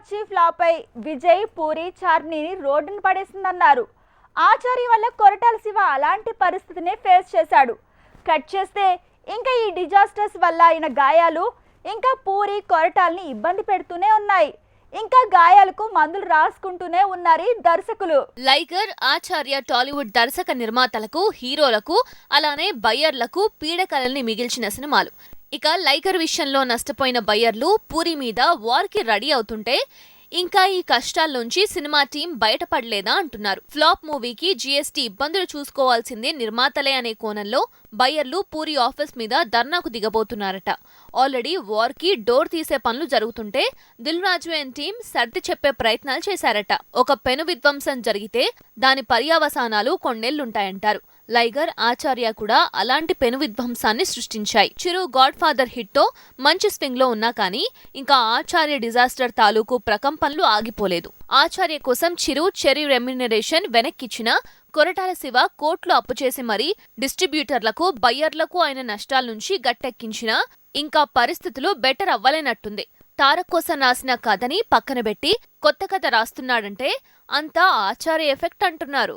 వచ్చి ఫ్లాపై విజయ్ పూరి చార్నీని రోడ్డును పడేసిందన్నారు. ఆచార్య వల్ల కొరటాల శివ అలాంటి పరిస్థితినే ఫేస్ చేశాడు. కట్ చేస్తే ఇంకా ఈ డిజాస్టర్స్ వల్ల అయిన గాయాలు ఇంకా పూరి కొరటాల్ని ఇబ్బంది పెడుతూనే ఉన్నాయి. ఇంకా గాయాలకు మందులు రాసుకుంటూనే ఉన్నారు దర్శకులు. లైగర్ ఆచార్య టాలీవుడ్ దర్శక నిర్మాతలకు హీరోలకు అలానే బయ్యర్లకు పీడకలల్ని మిగిల్చిన సినిమాలు. ఇక లైగర్ విషయంలో నష్టపోయిన బయ్యర్లు పూరి మీద వార్కి రెడీ అవుతుంటే ఇంకా ఈ కష్టాల్లోంచి సినిమా టీం బయటపడలేదా అంటున్నారు. ఫ్లాప్ మూవీకి జీఎస్టీ ఇబ్బందులు చూసుకోవాల్సిందే నిర్మాతలే అనే కోణంలో బయ్యర్లు పూరి ఆఫీస్ మీద ధర్నాకు దిగబోతున్నారట. ఆల్రెడీ వార్కి డోర్ తీసే పనులు జరుగుతుంటే దిల్ రాజు అండ్ టీం సర్ది చెప్పే ప్రయత్నాలు చేశారట. ఒక పెను విధ్వంసం జరిగితే దాని పర్యావసానాలు కొన్నేళ్ళుంటాయంటారు. లైగర్ ఆచార్య కూడా అలాంటి పెను విధ్వంసాన్ని సృష్టించాయి. చిరు గాడ్ ఫాదర్ హిట్తో మంచి స్వింగ్లో ఉన్నా కానీ ఇంకా ఆచార్య డిజాస్టర్ తాలూకు ప్రకంపనలు ఆగిపోలేదు. ఆచార్య కోసం చిరు చెరీ రెమ్యునరేషన్ వెనక్కిచ్చిన కొరటాల శివ కోట్లు అప్పు చేసి మరీ డిస్ట్రిబ్యూటర్లకు బయ్యర్లకు అయిన నష్టాల నుంచి గట్టెక్కించినా ఇంకా పరిస్థితులు బెటర్ అవ్వలేనట్టుంది. తారక్ కోసం రాసిన కథని పక్కన పెట్టి కొత్త కథ రాస్తున్నాడంటే అంతా ఆచార్య ఎఫెక్ట్ అంటున్నారు.